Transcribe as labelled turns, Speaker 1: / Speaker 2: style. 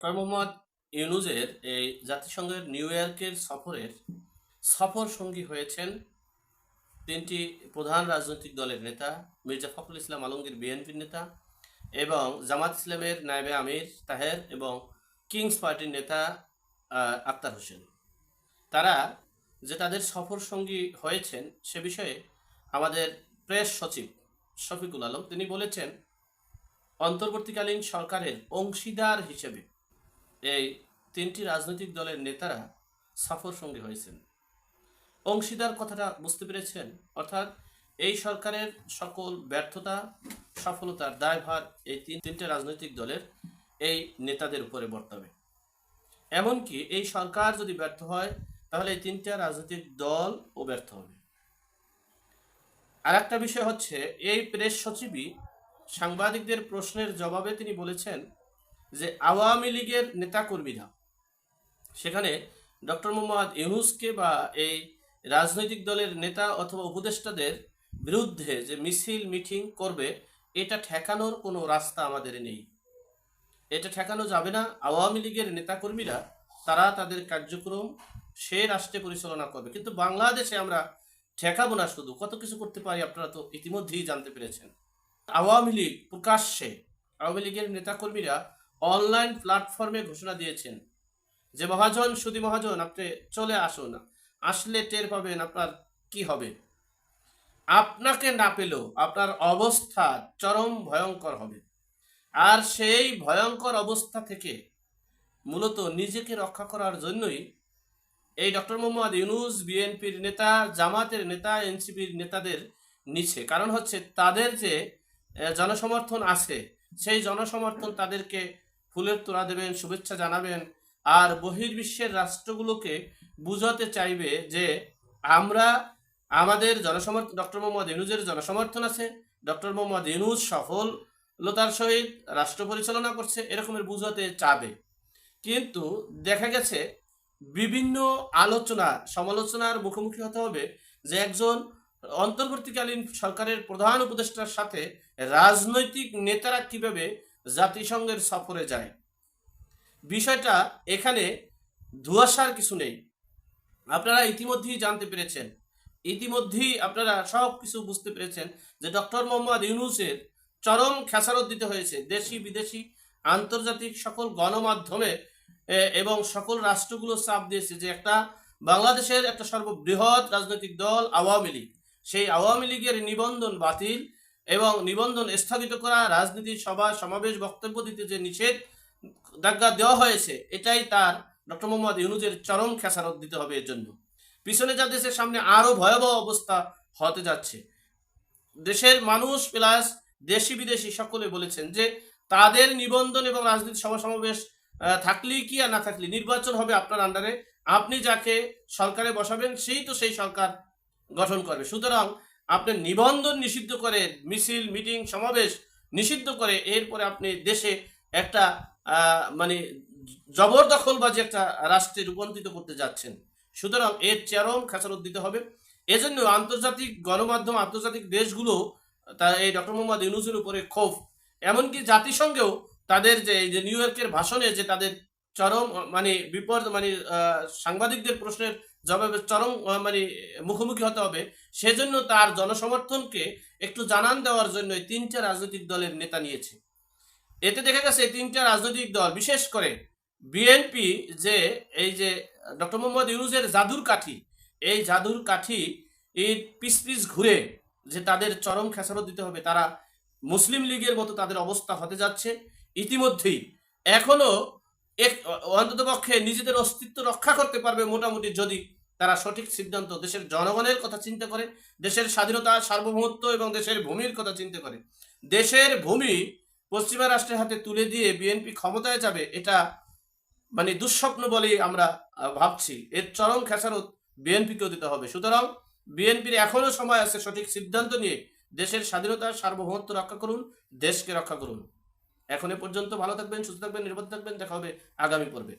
Speaker 1: মোহাম্মদ ইউনুজের এই জাতিসংঘের নিউ ইয়র্কের সফরের সফর সঙ্গী হয়েছেন তিনটি প্রধান রাজনৈতিক দলের নেতা, মির্জা ফখরুল ইসলাম আলমগীর বিএনপির নেতা এবং জামাত ইসলামের নায়েবে আমির তাহের এবং কিংস পার্টির নেতা আক্তার হোসেন। তারা যে তাদের সফর সঙ্গী হয়েছেন সে বিষয়ে আমাদের প্রেস সচিব শফিকুল আলম, তিনি বলেছেন, অন্তর্বর্তীকালীন সরকারের অংশীদার হিসেবে এই তিনটি রাজনৈতিক দলের নেতারা সফর সঙ্গী হয়েছেন। অংশীদার কথাটা বুঝতে পেরেছেন? অর্থাৎ এই সরকারের সকল ব্যর্থতা, সফলতার দায়ভার এই তিন তিনটে রাজনৈতিক দলের এই নেতাদের উপরে বর্তাবে। এমনকি এই সরকার যদি ব্যর্থ হয়, তাহলে এই তিনটা রাজনৈতিক দল ও ব্যর্থ হবে। আর একটা বিষয় হচ্ছে, এই প্রেস সচিবই সাংবাদিকদের প্রশ্নের জবাবে তিনি বলেছেন যে আওয়ামী লীগের নেতাকর্মীরা, সেখানে ডক্টর মোহাম্মদ ইউনুসকে বা এই রাজনৈতিক দলের নেতা অথবা উপদেষ্টাদের বিরুদ্ধে যে মিছিল, মিটিং করবে, এটা ঠেকানোর কোনো রাস্তা আমাদের নেই। এটা ঠেকানো যাবে না। আওয়ামী লীগের নেতাকর্মীরা, তারা তাদের কার্যক্রম সে রাষ্ট্রে পরিচালনা করবে। কিন্তু বাংলাদেশে আমরা ঠেকাবো না শুধু, কত কিছু করতে পারি আপনারা তো ইতিমধ্যেই জানতে পেরেছেন। আওয়ামী লীগ প্রকাশ্যে, আওয়ামী লীগের নেতাকর্মীরা অনলাইন প্ল্যাটফর্মে ঘোষণা দিয়েছেন যে, মহাজন, সুদী মহাজন, আপনি চলে আসুন। আসলে টের পাবেন আপনার কি হবে। আপনাকে না পেলেও আপনার অবস্থা চরম ভয়ঙ্কর হবে। আর সেই ভয়ঙ্কর অবস্থা থেকে মূলত নিজেকে রক্ষা করার জন্যই এই ডক্টর মোহাম্মদ ইউনুস, বিএনপির নেতা, জামাতের নেতা, এনসিপির নেতাদের নিচ্ছে কারণ হচ্ছে তাদের যে জনসমর্থন আছে, সেই জনসমর্থন তাদেরকে ফুলের তোড়া দেবেন, শুভেচ্ছা জানাবেন। আর বহির্বিশ্বের রাষ্ট্রগুলোকে বুঝাতে চাইবে যে আমরা আমাদের জনসমর্থন ডক্টর মোহাম্মদ ইউনুজের জনসমর্থন আছে, ডক্টর মোহাম্মদ ইউনুজ সফলতার সহিত রাষ্ট্র পরিচালনা করছে, এরকমের বুঝাতে চাবে। কিন্তু দেখা গেছে, বিভিন্ন আলোচনা, সমালোচনার মুখোমুখি হতে হবে যে একজন অন্তর্বর্তীকালীন সরকারের প্রধান উপদেষ্টার সাথে রাজনৈতিক নেতারা কীভাবে জাতিসংঘের সফরে যায়। বিষয়টা এখানে ধুয়াশার কিছু নেই। আপনারা ইতিমধ্যেই জানতে পেরেছেন। ইতিমধ্যেই আপনারা সব কিছু বুঝতে পেরেছেন যে ডক্টর মোহাম্মদ ইউনুসের চরম খেসারত দিতে হয়েছে দেশি, বিদেশি, আন্তর্জাতিক সকল গণমাধ্যমে এবং সকল রাষ্ট্রগুলো চাপ দিয়েছে যে একটা বাংলাদেশের একটা সর্ববৃহৎ রাজনৈতিক দল আওয়ামী লীগ। সেই আওয়ামী লীগের নিবন্ধন বাতিল। এবং নিবন্ধন স্থগিত করা, রাজনীতি সভা, সমাবেশ বক্তব্য দিতে যে নিষেধ দাজ্ঞা দেওয়া হয়েছে, এটাই তার ডক্টর মোহাম্মদ ইউনুজের চরম খেসারত দিতে হবে এর জন্য। পিছনে যা দেশের সামনে আরও ভয়াবহ অবস্থা হতে যাচ্ছে। দেশের মানুষ প্লাস দেশি বিদেশি সকলে বলেছেন যে তাদের নিবন্ধন এবং রাজনীতি সভা সমাবেশ থাকলেই কি আর না থাকলে নির্বাচন হবে আপনার আন্ডারে আপনি যাকে সরকারে বসাবেন, সেই তো সেই সরকার গঠন করবে। সুতরাং আপনি নিবন্ধন নিষিদ্ধ করে মিছিল, মিটিং, সমাবেশ নিষিদ্ধ করে এরপরে আপনি দেশে একটা মানে জবরদখলবাজি একটা রাষ্ট্রে রূপান্তরিত করতে যাচ্ছেন। সুতরাং এর চরম খেসারত দিতে হবে। এজন্য আন্তর্জাতিক গণমাধ্যম, আন্তর্জাতিক দেশগুলো, তা এই ডক্টর মোহাম্মদ ইউনুসের উপরে ক্ষোভ। এমনকি জাতিসংঘেও তাদের যে এই যে নিউ ইয়র্কের ভাষণে যে তাদের চরম মানে বিপদ মানে সাংবাদিকদের প্রশ্নের জবাবে চরম মানে মুখোমুখি হতে হবে। সেজন্য তার জনসমর্থনকে একটু জানান দেওয়ার জন্য তিনটা রাজনৈতিক দলের নেতা নিয়েছে। এতে দেখা গেছে তিনটা রাজনৈতিক দল, বিশেষ করে বিএনপি যে, এই যে ডক্টর মোহাম্মদ ইউনুসের জাদুর কাঠি, এই জাদুর কাঠি এই পিস পিস ঘুরে যে তাদের চরম খেসারত দিতে হবে, তারা মুসলিম লীগের মতো তাদের অবস্থা হতে যাচ্ছে। ইতিমধ্যেই এখনও এক অন্তত পক্ষে নিজেদের অস্তিত্ব রক্ষা করতে পারবে মোটামুটি যদি তারা সঠিক সিদ্ধান্ত দেশের জনগণের কথা চিন্তা করে, দেশের স্বাধীনতা, সার্বভৌমত্ব এবং দেশের ভূমির কথা চিন্তা করে। দেশের ভূমি পশ্চিমা রাষ্ট্রের হাতে তুলে দিয়ে বিএনপি ক্ষমতায় যাবে, এটা মানে দুঃস্বপ্ন বলেই আমরা ভাবছি। এর চরম খেসারত বিএনপিকেও দিতে হবে। সুতরাং বিএনপির এখনও সময় আছে সঠিক সিদ্ধান্ত নিয়ে দেশের স্বাধীনতা, সার্বভৌমত্ব রক্ষা করুন, দেশকে রক্ষা করুন। এখন এ পর্যন্ত ভালো থাকবেন, সুস্থ থাকবেন, নিরাপদ থাকবেন। দেখা হবে আগামী পর্বে।